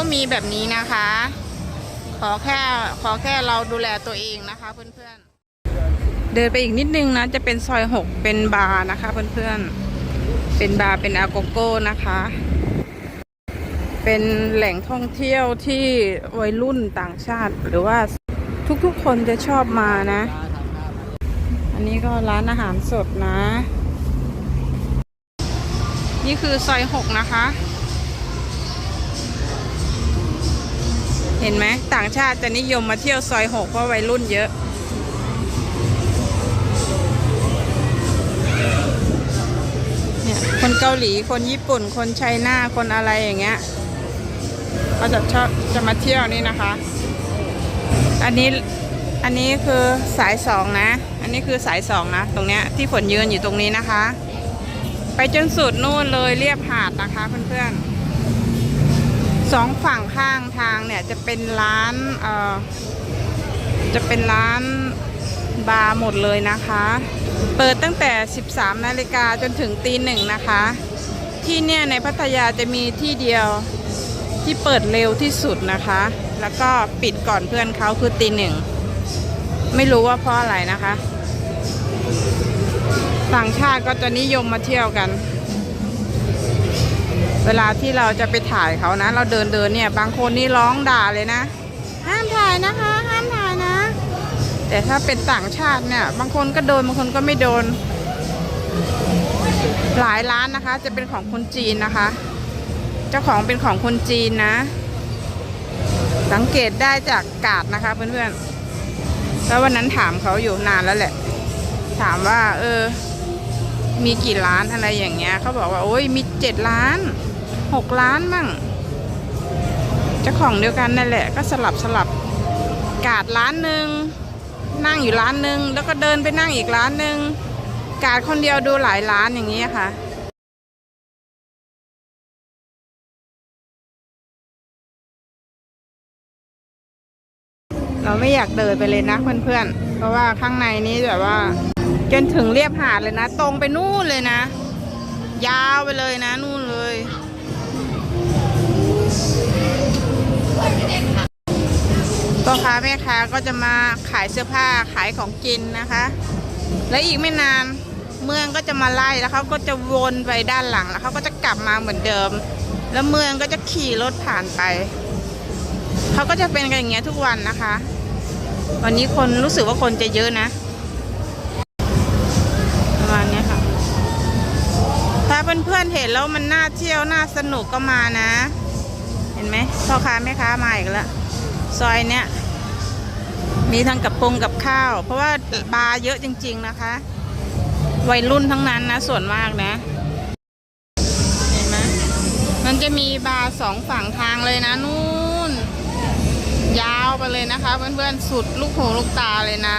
ก็มีแบบนี้นะคะ ขอแค่ขอแค่เราดูแลตัวเองนะคะเพื่อนๆ เดินไปอีกนิดนึงนะ จะเป็นซอยหกเป็นบาร์นะคะเพื่อนๆ เป็นบาร์เป็นอาโกโก้นะคะ เป็นแหล่งท่องเที่ยวที่วัยรุ่นต่างชาติหรือว่าทุกๆคนจะชอบมานะ อันนี้ก็ร้านอาหารสดนะ นี่คือซอยหกนะคะ เห็นไหมต่างชาติจะนิยมมาเที่ยวซอยหกเพราะวัยรุ่นเยอะเนี่ยคนเกาหลีคนญี่ปุ่น คนไชน่าคนอะไรอย่างเงี้ยเขาจะชอบจะมาเที่ยวนี่นะคะ อันนี้อันนี้คือสายสองนะ อันนี้คือสายสองนะ ตรงเนี้ยที่ฝนยืนอยู่ตรงนี้นะคะ ไปจนสุดนู่นเลยเรียบหาดนะคะเพื่อนๆ สองฝั่งข้างทางเนี่ยจะเป็นร้านเอ่อจะเป็นร้านบาร์หมดเลยนะคะ เปิดตั้งแต่ 13 นาฬิกาจนถึงตีหนึ่งนะคะ ที่เนี่ยในพัทยาจะมีที่เดียวที่เปิดเร็วที่สุดนะคะ แล้วก็ปิดก่อนเพื่อนเขาคือตีหนึ่ง ไม่รู้ว่าเพราะอะไรนะคะ ต่างชาติก็จะนิยมมาเที่ยวกัน เวลาที่เราจะไปถ่ายเขานะ เราเดินเดินเนี่ยบางคนนี่ร้องด่าเลยนะ ห้ามถ่ายนะคะ ห้ามถ่ายนะ แต่ถ้าเป็นต่างชาติเนี่ย บางคนก็โดนบางคนก็ไม่โดน หลายร้านนะคะ จะเป็นของคนจีนนะคะ เจ้าของเป็นของคนจีนนะ สังเกตได้จากกาดนะคะเพื่อนๆแล้ววันนั้นถามเขาอยู่นานแล้วแหละ ถามว่า เออมีกี่ล้านอะไรอย่างเงี้ยเขาบอกว่า โอ้ยมีเจ็ดล้าน หกล้านมั่งเจ้าของเดียวกันนั่นแหละ ก็สลับสลับกาดร้านหนึ่งนั่งอยู่ร้านหนึ่งแล้วก็เดินไปนั่งอีกร้านหนึ่งกาดคนเดียวดูหลายร้านอย่างเงี้ค่ะเราไม่อยากเดินไปเลยนะเพื่อนๆ เพราะว่าข้างในนี้แบบว่า จนถึงเรียบหาดเลยนะ ตรงไปนู่นเลยนะ ยาวไปเลยนะนู่นเลย พ่อค้าแม่ค้าก็จะมาขายเสื้อผ้าขายของกินนะคะ และอีกไม่นานเมืองก็จะมาไล่แล้วเขาก็จะวนไปด้านหลังแล้วเขาก็จะกลับมาเหมือนเดิม แล้วเมืองก็จะขี่รถผ่านไปเขาก็จะเป็นกันอย่างเงี้ยทุกวันนะคะ วันนี้คนรู้สึกว่าคนจะเยอะนะประมาณนี้ค่ะถ้าเพื่อนๆเห็นแล้วมันน่าเที่ยวน่าสนุกก็มานะ เห็นไหมพ่อค้าแม่ค้ามาอีกแล้วซอยเนี้ยมีทั้งกับปงกับข้าว เพราะว่าบาร์เยอะจริง ๆนะคะ วัยรุ่นทั้งนั้นนะส่วนมากนะ เห็นไหมมันจะมีบาร์สองฝั่งทางเลยนะนู่น ยาวไปเลยนะคะ เพื่อนๆสุดลูกหูลูกตาเลยนะ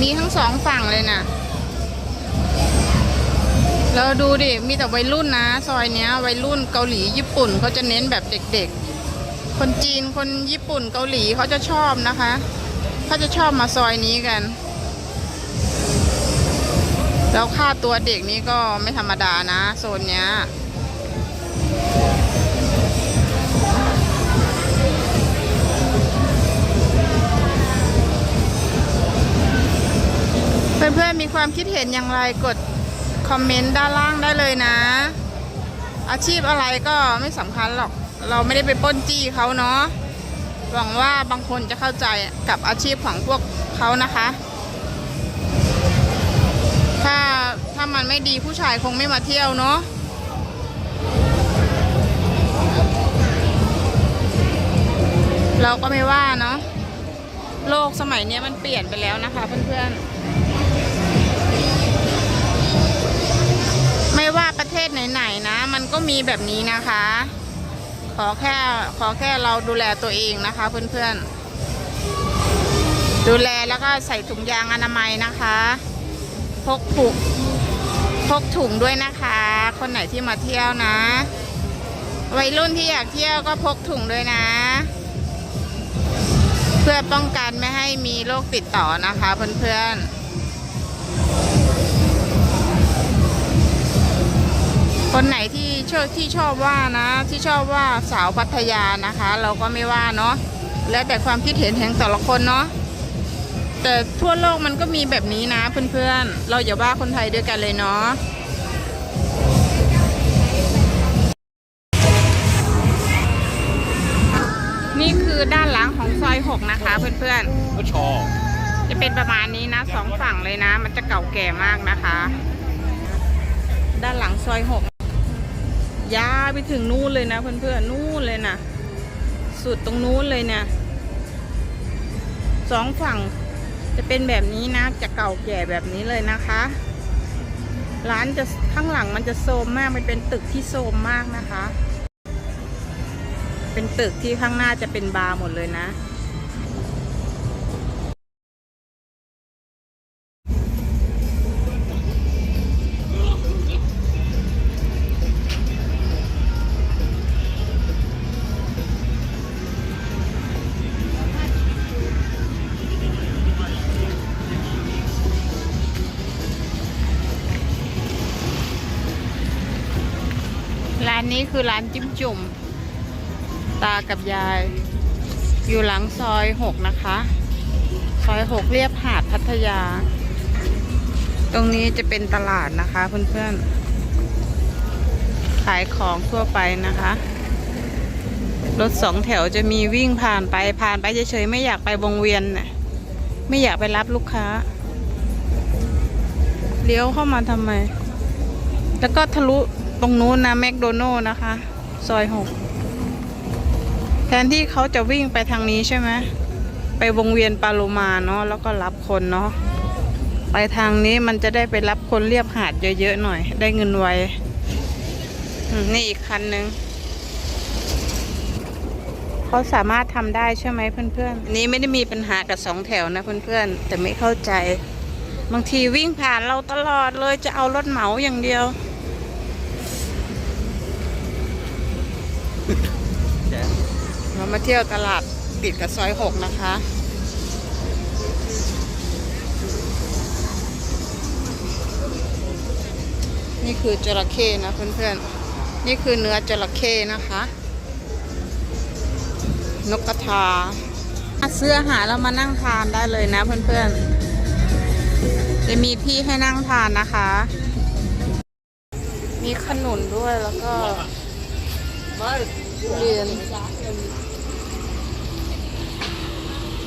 มีทั้งสองฝั่งเลยนะ เราดูดิ มีแต่วัยรุ่นนะ ซอยเนี้ยวัยรุ่นเกาหลีญี่ปุ่นเขาจะเน้นแบบเด็กๆ คนจีนคนญี่ปุ่นเกาหลีเขาจะชอบนะคะเขาจะชอบมาซอยนี้กัน แล้วค่าตัวเด็กนี้ก็ไม่ธรรมดานะ โซนเนี้ยเพื่อนๆมีความคิดเห็นอย่างไรกด คอมเมนต์ด้านล่างได้เลยนะ อาชีพอะไรก็ไม่สำคัญหรอก เราไม่ได้ไปป้นจี้เขาเนาะหวังว่าบางคนจะเข้าใจกับอาชีพของพวกเขานะคะ ถ้าถ้ามันไม่ดีผู้ชายคงไม่มาเที่ยวเนาะเราก็ไม่ว่าเนาะโลกสมัยนี้มันเปลี่ยนไปแล้วนะคะเพื่อนๆ็มีแบบนี้นะคะ ขอแค่ขอแค่เราดูแลตัวเองนะคะเพื่อนๆ ดูแลแล้วก็ใส่ถุงยางอนามัยนะคะ พกถุงพกถุงด้วยนะคะ คนไหนที่มาเที่ยวนะ วัยรุ่นที่อยากเที่ยวก็พกถุงด้วยนะ เพื่อป้องกันไม่ให้มีโรคติดต่อนะคะเพื่อนๆ คนไหนที่ชอบที่ชอบว่านะ ที่ชอบว่าสาวพัทยานะคะ เราก็ไม่ว่าเนาะแล้วแต่ความคิดเห็นแห่งแต่ละคนเนาะแต่ทั่วโลกมันก็มีแบบนี้นะเพื่อนๆ เราอย่าว่าคนไทยด้วยกันเลยเนาะนี่คือด้านหลังของซอยหกนะคะเพื่อนๆก็ชอบจะเป็นประมาณนี้นะสองฝั่งเลยนะ มันจะเก่าแก่มากนะคะ ด้านหลังซอยหก ยาวไปถึงนู่นเลยนะเพื่อนๆนู่นเลยนะสุดตรงนู้นเลยเนี่ยสองฝั่งจะเป็นแบบนี้นะ จะเก่าแก่แบบนี้เลยนะคะ ร้านจะข้างหลังมันจะโซมมาก มันเป็นตึกที่โซมมากนะคะ เป็นตึกที่ข้างหน้าจะเป็นบาร์หมดเลยนะานนี้คือร้านจิ้มจุ่ม ตากับยาย อยู่หลังซอยหกนะคะ ซอยหกเรียบหาดพัทยา ตรงนี้จะเป็นตลาดนะคะเพื่อนๆ ขายของทั่วไปนะคะ รถสองแถวจะมีวิ่งผ่านไปผ่านไปเฉยๆไม่อยากไปวงเวียนน่ะไม่อยากไปรับลูกค้า เลี้ยวเข้ามาทำไม แล้วก็ทะลุ รงนู้นนะแมคโดนัลล์นะคะ ซอยหกแทนที่เขาจะวิ่งไปทางนี้ใช่ไหมไปวงเวียนปาโลมาเนาะแล้วก็รับคนเนาะไปทางนี้มันจะได้ไปรับคนเรียบหาดเยอะๆหน่อย ได้เงินไวนี่อีกคันหนึ่งเขาสามารถทำได้ใช่ไหมเพื่อนๆอันนี้ไม่ได้มีปัญหากับสองแถวนะเพื่อนๆ แต่ไม่เข้าใจ บางทีวิ่งผ่านเราตลอดเลยจะเอารถเหมาอย่างเดียว เรามาเที่ยวตลาดติดกับซอยหกนะคะ นี่คือจระเข้นะเพื่อนๆ นี่คือเนื้อจระเข้นะคะ นกกระทาซื้ออาหารเรามานั่งทานได้เลยนะเพื่อนๆ จะมีที่ให้นั่งทานนะคะ มีขนุนด้วยแล้วก็ ทุเรียน